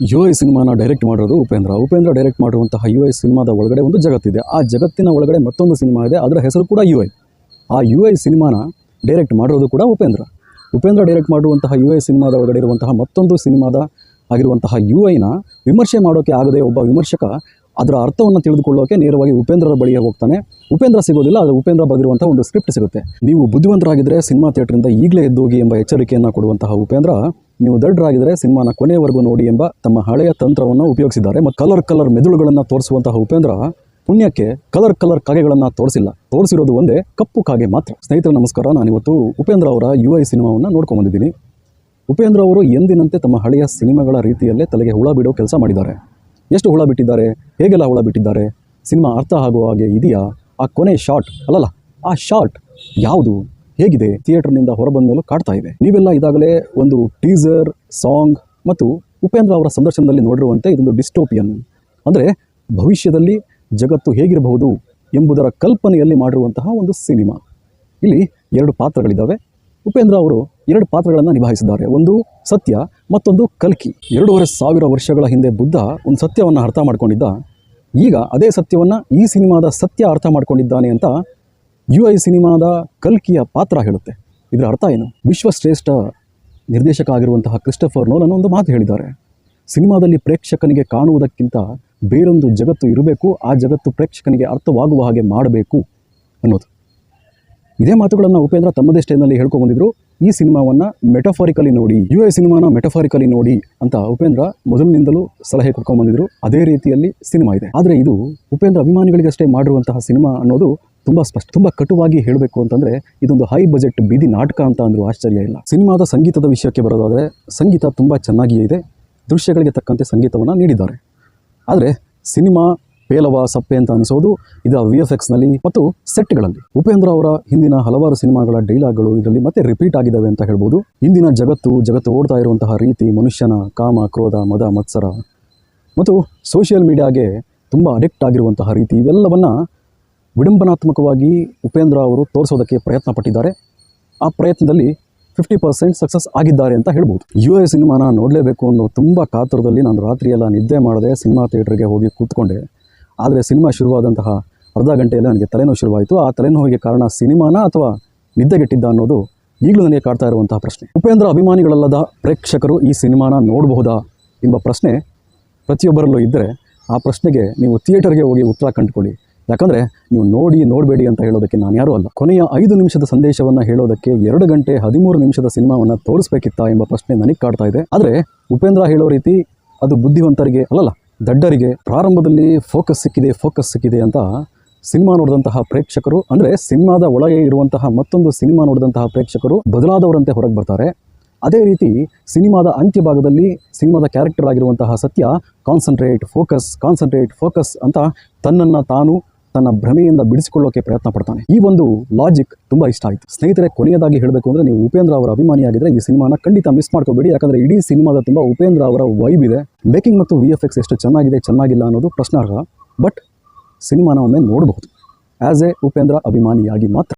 You I ಸಿನಿಮಾನ direct ಮಾಡಿರೋದು Upendra. Upendra direct ಮಾಡಿರುವಂತಹ ಯು ಐ ಸಿನಿಮಾದ ಒಳಗಡೆ ಒಂದು ಜಗತ್ತಿದೆ. ಆ ಜಗತ್ತಿನ ಒಳಗಡೆ ಮತ್ತೊಂದು ಸಿನಿಮಾ ಇದೆ. ಅದರ ಹೆಸರು ಕೂಡ ಯು ಐ ಆ ಯು ಐ ಸಿನಿಮಾನ ಡೈರೆಕ್ಟ್ ಮಾಡಿರೋದು ಕೂಡ ಉಪೇಂದ್ರ. ಉಪೇಂದ್ರ ಡೈರೆಕ್ಟ್ ಮಾಡುವಂತಹ ಯು ಐ ಸಿನಿಮಾದ ಒಳಗಡೆ ಇರುವಂತಹ ಮತ್ತೊಂದು ಸಿನಿಮಾದ ಆಗಿರುವಂತಹ ಯು ಐನ ವಿಮರ್ಶೆ ಮಾಡೋಕ್ಕೆ ಆಗದೆ ಒಬ್ಬ ವಿಮರ್ಶಕ ಅದರ ಅರ್ಥವನ್ನು ತಿಳಿದುಕೊಳ್ಳೋಕೆ ನೇರವಾಗಿ ಉಪೇಂದ್ರರ ಬಳಿಗೆ ಹೋಗ್ತಾನೆ. ಉಪೇಂದ್ರ ಸಿಗೋದಿಲ್ಲ, ಆದರೆ ಉಪೇಂದ್ರ ಬರೆದಿರುವಂಥ ಒಂದು ಸ್ಕ್ರಿಪ್ಟ್ ಸಿಗುತ್ತೆ. ನೀವು ಬುದ್ಧಿವಂತರಾಗಿದ್ದರೆ ಸಿನಿಮಾ ಥಿಯೇಟ್ರಿಂದ ಈಗಲೇ ಎದ್ದೋಗಿ ಎಂಬ ಎಚ್ಚರಿಕೆಯನ್ನು ಕೊಡುವಂತಹ ಉಪೇಂದ್ರ ನೀವು ದಡ್ಡರಾಗಿದ್ದರೆ ಸಿನಿಮಾನ ಕೊನೆಯವರೆಗೂ ನೋಡಿ ಎಂಬ ತಮ್ಮ ಹಳೆಯ ತಂತ್ರವನ್ನು ಉಪಯೋಗಿಸಿದ್ದಾರೆ. ಮತ್ತು ಕಲರ್ ಕಲರ್ ಮೆದುಳುಗಳನ್ನು ತೋರಿಸುವಂತಹ ಉಪೇಂದ್ರ ಪುಣ್ಯಕ್ಕೆ ಕಲರ್ ಕಲರ್ ಕಾಗೆಗಳನ್ನು ತೋರಿಸಿಲ್ಲ. ತೋರಿಸಿರೋದು ಒಂದೇ, ಕಪ್ಪು ಕಾಗೆ ಮಾತ್ರ. ಸ್ನೇಹಿತರ, ನಮಸ್ಕಾರ. ನಾನಿವತ್ತು ಉಪೇಂದ್ರ ಅವರ ಯು ಐ ಸಿನಿಮಾವನ್ನು ನೋಡ್ಕೊಂಬಂದಿದ್ದೀನಿ ಉಪೇಂದ್ರ ಅವರು ಎಂದಿನಂತೆ ತಮ್ಮ ಹಳೆಯ ಸಿನಿಮಾಗಳ ರೀತಿಯಲ್ಲೇ ತಲೆಗೆ ಹುಳ ಬಿಡೋ ಕೆಲಸ ಮಾಡಿದ್ದಾರೆ. ಎಷ್ಟು ಹುಳ ಬಿಟ್ಟಿದ್ದಾರೆ? ಹೇಗೆಲ್ಲ ಹುಳ ಬಿಟ್ಟಿದ್ದಾರೆ? ಸಿನಿಮಾ ಅರ್ಥ ಆಗುವ ಹಾಗೆ ಇದೆಯಾ? ಆ ಕೊನೆ ಶಾರ್ಟ್ ಅಲ್ಲಲ್ಲ, ಆ ಶಾರ್ಟ್ ಯಾವುದು? ಹೇಗಿದೆ? ಥಿಯೇಟರ್ನಿಂದ ಹೊರಬಂದ ಮೇಲೂ ಕಾಡ್ತಾ ಇದೆ. ನೀವೆಲ್ಲ ಇದಾಗಲೇ ಒಂದು ಟೀಸರ್ ಸಾಂಗ್ ಮತ್ತು ಉಪೇಂದ್ರ ಅವರ ಸಂದರ್ಶನದಲ್ಲಿ ನೋಡಿರುವಂತೆ ಇದೊಂದು ಡಿಸ್ಟೋಪಿಯನ್ ಅಂದರೆ ಭವಿಷ್ಯದಲ್ಲಿ ಜಗತ್ತು ಹೇಗಿರಬಹುದು ಎಂಬುದರ ಕಲ್ಪನೆಯಲ್ಲಿ ಮಾಡಿರುವಂತಹ ಒಂದು ಸಿನಿಮಾ. ಇಲ್ಲಿ ಎರಡು ಪಾತ್ರಗಳಿದ್ದಾವೆ. ಉಪೇಂದ್ರ ಅವರು ಎರಡು ಪಾತ್ರಗಳನ್ನು ನಿಭಾಯಿಸಿದ್ದಾರೆ. ಒಂದು ಸತ್ಯ, ಮತ್ತೊಂದು ಕಲ್ಕಿ. ಎರಡೂವರೆ ಸಾವಿರ ವರ್ಷಗಳ ಹಿಂದೆ ಬುದ್ಧ ಒಂದು ಸತ್ಯವನ್ನು ಅರ್ಥ ಮಾಡಿಕೊಂಡಿದ್ದ. ಈಗ ಅದೇ ಸತ್ಯವನ್ನು ಈ ಸಿನಿಮಾದ ಸತ್ಯ ಅರ್ಥ ಮಾಡ್ಕೊಂಡಿದ್ದಾನೆ ಅಂತ ಯು ಐ ಸಿನಿಮಾದ ಕಲ್ಕಿಯ ಪಾತ್ರ ಹೇಳುತ್ತೆ. ಇದರ ಅರ್ಥ ಏನು? ವಿಶ್ವಶ್ರೇಷ್ಠ ನಿರ್ದೇಶಕ ಆಗಿರುವಂತಹ ಕ್ರಿಸ್ಟಫರ್ ನೋಲನ್ ಒಂದು ಮಾತು ಹೇಳಿದ್ದಾರೆ. ಸಿನಿಮಾದಲ್ಲಿ ಪ್ರೇಕ್ಷಕನಿಗೆ ಕಾಣುವುದಕ್ಕಿಂತ ಬೇರೊಂದು ಜಗತ್ತು ಇರಬೇಕು, ಆ ಜಗತ್ತು ಪ್ರೇಕ್ಷಕನಿಗೆ ಅರ್ಥವಾಗುವ ಹಾಗೆ ಮಾಡಬೇಕು ಅನ್ನೋದು. ಇದೇ ಮಾತುಗಳನ್ನು ಉಪೇಂದ್ರ ತಮ್ಮದೇ ಸ್ಟೈಲ್ನಲ್ಲಿ ಹೇಳ್ಕೊಂಬಂದಿದ್ರು ಈ ಸಿನಿಮಾವನ್ನು ಮೆಟಫಾರಿಕಲಿ ನೋಡಿ ಯು ಐ ಸಿನಿಮಾನ ಮೆಟಫಾರಿಕಲಿ ನೋಡಿ ಅಂತ ಉಪೇಂದ್ರ ಮೊದಲಿನಿಂದಲೂ ಸಲಹೆ ಕೊಡ್ಕೊಂಬಂದಿದ್ರು ಅದೇ ರೀತಿಯಲ್ಲಿ ಸಿನಿಮಾ ಇದೆ. ಆದರೆ ಇದು ಉಪೇಂದ್ರ ಅಭಿಮಾನಿಗಳಿಗಷ್ಟೇ ಮಾಡಿರುವಂತಹ ಸಿನಿಮಾ ಅನ್ನೋದು ತುಂಬ ಸ್ಪಷ್ಟ, ತುಂಬ ಕಟುವಾಗಿ ಹೇಳಬೇಕು ಅಂತಂದರೆ ಇದೊಂದು ಹೈ ಬಜೆಟ್ ಬೀದಿ ನಾಟಕ ಅಂತ ಅಂದರೂ ಆಶ್ಚರ್ಯ ಇಲ್ಲ. ಸಿನಿಮಾದ ಸಂಗೀತದ ವಿಷಯಕ್ಕೆ ಬರೋದಾದರೆ ಸಂಗೀತ ತುಂಬ ಚೆನ್ನಾಗಿಯೇ ಇದೆ, ದೃಶ್ಯಗಳಿಗೆ ತಕ್ಕಂತೆ ಸಂಗೀತವನ್ನು ನೀಡಿದ್ದಾರೆ. ಆದರೆ ಸಿನಿಮಾ ಪೇಲವ, ಸಪ್ಪೆ ಅಂತ ಅನಿಸೋದು ಇದರ ವಿ ಎಫ್ ಎಕ್ಸ್ನಲ್ಲಿ ಮತ್ತು ಸೆಟ್ಗಳಲ್ಲಿ ಉಪೇಂದ್ರ ಅವರ ಹಿಂದಿನ ಹಲವಾರು ಸಿನಿಮಾಗಳ ಡೈಲಾಗ್ಗಳು ಇದರಲ್ಲಿ ಮತ್ತೆ ರಿಪೀಟ್ ಆಗಿದ್ದಾವೆ ಅಂತ ಹೇಳ್ಬೋದು. ಹಿಂದಿನ ಜಗತ್ತು ಜಗತ್ತು ಓಡ್ತಾ ಇರುವಂತಹ ರೀತಿ ಮನುಷ್ಯನ ಕಾಮ, ಕ್ರೋಧ, ಮದ, ಮತ್ಸರ ಮತ್ತು ಸೋಷಿಯಲ್ ಮೀಡಿಯಾಗೆ ತುಂಬ ಅಡಿಕ್ಟ್ ಆಗಿರುವಂತಹ ರೀತಿ ಇವೆಲ್ಲವನ್ನು ವಿಡಂಬನಾತ್ಮಕವಾಗಿ ಉಪೇಂದ್ರ ಅವರು ತೋರಿಸೋದಕ್ಕೆ ಪ್ರಯತ್ನ ಪಟ್ಟಿದ್ದಾರೆ ಆ ಪ್ರಯತ್ನದಲ್ಲಿ ಫಿಫ್ಟಿ ಪರ್ಸೆಂಟ್ ಸಕ್ಸಸ್ ಆಗಿದ್ದಾರೆ ಅಂತ ಹೇಳ್ಬೋದು. ಯು ಎ ಸಿನಿಮಾನ ನೋಡಲೇಬೇಕು ಅನ್ನೋ ತುಂಬ ಕಾತರದಲ್ಲಿ ನಾನು ರಾತ್ರಿಯೆಲ್ಲ ನಿದ್ದೆ ಮಾಡದೆ ಸಿನಿಮಾ ಥಿಯೇಟ್ರಿಗೆ ಹೋಗಿ ಕೂತ್ಕೊಂಡೆ. ಆದರೆ ಸಿನಿಮಾ ಶುರುವಾದಂತಹ ಅರ್ಧ ಗಂಟೆಯಲ್ಲೇ ನನಗೆ ತಲೆನೋವು ಶುರುವಾಯಿತು. ಆ ತಲೆನೋವಿಗೆ ಕಾರಣ ಸಿನಿಮಾನ ಅಥವಾ ನಿದ್ದೆಗೆಟ್ಟಿದ್ದ ಅನ್ನೋದು ಈಗಲೂ ನನಗೆ ಕಾಡ್ತಾ ಇರುವಂತಹ ಪ್ರಶ್ನೆ. ಉಪೇಂದ್ರ ಅಭಿಮಾನಿಗಳಲ್ಲದ ಪ್ರೇಕ್ಷಕರು ಈ ಸಿನಿಮಾನ ನೋಡಬಹುದಾ ಎಂಬ ಪ್ರಶ್ನೆ ಪ್ರತಿಯೊಬ್ಬರಲ್ಲೂ ಇದ್ದರೆ ಆ ಪ್ರಶ್ನೆಗೆ ನೀವು ಥಿಯೇಟರ್ಗೆ ಹೋಗಿ ಉತ್ತರ ಕಂಡುಕೊಳ್ಳಿ. ಯಾಕಂದರೆ ನೀವು ನೋಡಿ ನೋಡಬೇಡಿ ಅಂತ ಹೇಳೋದಕ್ಕೆ ನಾನು ಯಾರೂ ಅಲ್ಲ. ಕೊನೆಯ ಐದು ನಿಮಿಷದ ಸಂದೇಶವನ್ನು ಹೇಳೋದಕ್ಕೆ ಎರಡು ಗಂಟೆ ಹದಿಮೂರು ನಿಮಿಷದ ಸಿನಿಮಾವನ್ನು ತೋರಿಸ್ಬೇಕಿತ್ತಾ ಎಂಬ ಪ್ರಶ್ನೆ ನನಗೆ ಕಾಡ್ತಾ ಇದೆ. ಆದರೆ ಉಪೇಂದ್ರ ಹೇಳೋ ರೀತಿ ಅದು ಬುದ್ಧಿವಂತರಿಗೆ ಅಲ್ಲಲ್ಲ, ದಡ್ಡರಿಗೆ ಪ್ರಾರಂಭದಲ್ಲಿ ಫೋಕಸ್ ಸಿಕ್ಕಿದೆ ಫೋಕಸ್ ಸಿಕ್ಕಿದೆ ಅಂತ ಸಿನಿಮಾ ನೋಡಿದಂತಹ ಪ್ರೇಕ್ಷಕರು, ಅಂದರೆ ಸಿನಿಮಾದ ಒಳಗೆ ಇರುವಂತಹ ಮತ್ತೊಂದು ಸಿನಿಮಾ ನೋಡಿದಂತಹ ಪ್ರೇಕ್ಷಕರು ಬದಲಾದವರಂತೆ ಹೊರಗೆ ಬರ್ತಾರೆ. ಅದೇ ರೀತಿ ಸಿನಿಮಾದ ಅಂತ್ಯ ಭಾಗದಲ್ಲಿ ಸಿನಿಮಾದ ಕ್ಯಾರೆಕ್ಟರ್ ಆಗಿರುವಂತಹ ಸತ್ಯ ಕಾನ್ಸಂಟ್ರೇಟ್ ಫೋಕಸ್ ಕಾನ್ಸಂಟ್ರೇಟ್ ಫೋಕಸ್ ಅಂತ ತನ್ನನ್ನು ತಾನು ತನ್ನ ಭ್ರಮೆಯಿಂದ ಬಿಡಿಸಿಕೊಳ್ಳೋಕೆ ಪ್ರಯತ್ನ ಪಡ್ತಾನೆ. ಈ ಒಂದು ಲಾಜಿಕ್ ತುಂಬಾ ಇಷ್ಟ ಆಯಿತು. ಸ್ನೇಹಿತರೆ, ಕೊನೆಯದಾಗಿ ಹೇಳಬೇಕು ಅಂದ್ರೆ ನೀವು ಉಪೇಂದ್ರ ಅವರ ಅಭಿಮಾನಿಯಾಗಿದ್ರೆ ಈ ಸಿನಿಮಾನ ಖಂಡಿತ ಮಿಸ್ ಮಾಡ್ಕೋಬೇಡಿ. ಯಾಕಂದ್ರೆ ಇಡೀ ಸಿನಿಮಾದ ತುಂಬಾ ಉಪೇಂದ್ರ ಅವರ ವೈಬ್ ಇದೆ. ಮೇಕಿಂಗ್ ಮತ್ತು ವಿ ಎಫ್ ಎಕ್ಸ್ ಎಷ್ಟು ಚೆನ್ನಾಗಿದೆ, ಚೆನ್ನಾಗಿಲ್ಲ ಅನ್ನೋದು ಪ್ರಶ್ನಾರ್ಹ. ಬಟ್ ಸಿನಿಮಾನ ಒಮ್ಮೆ ನೋಡಬಹುದು. ಆಸ್ ಎ ಉಪೇಂದ್ರ ಅಭಿಮಾನಿಯಾಗಿ ಮಾತ್ರ.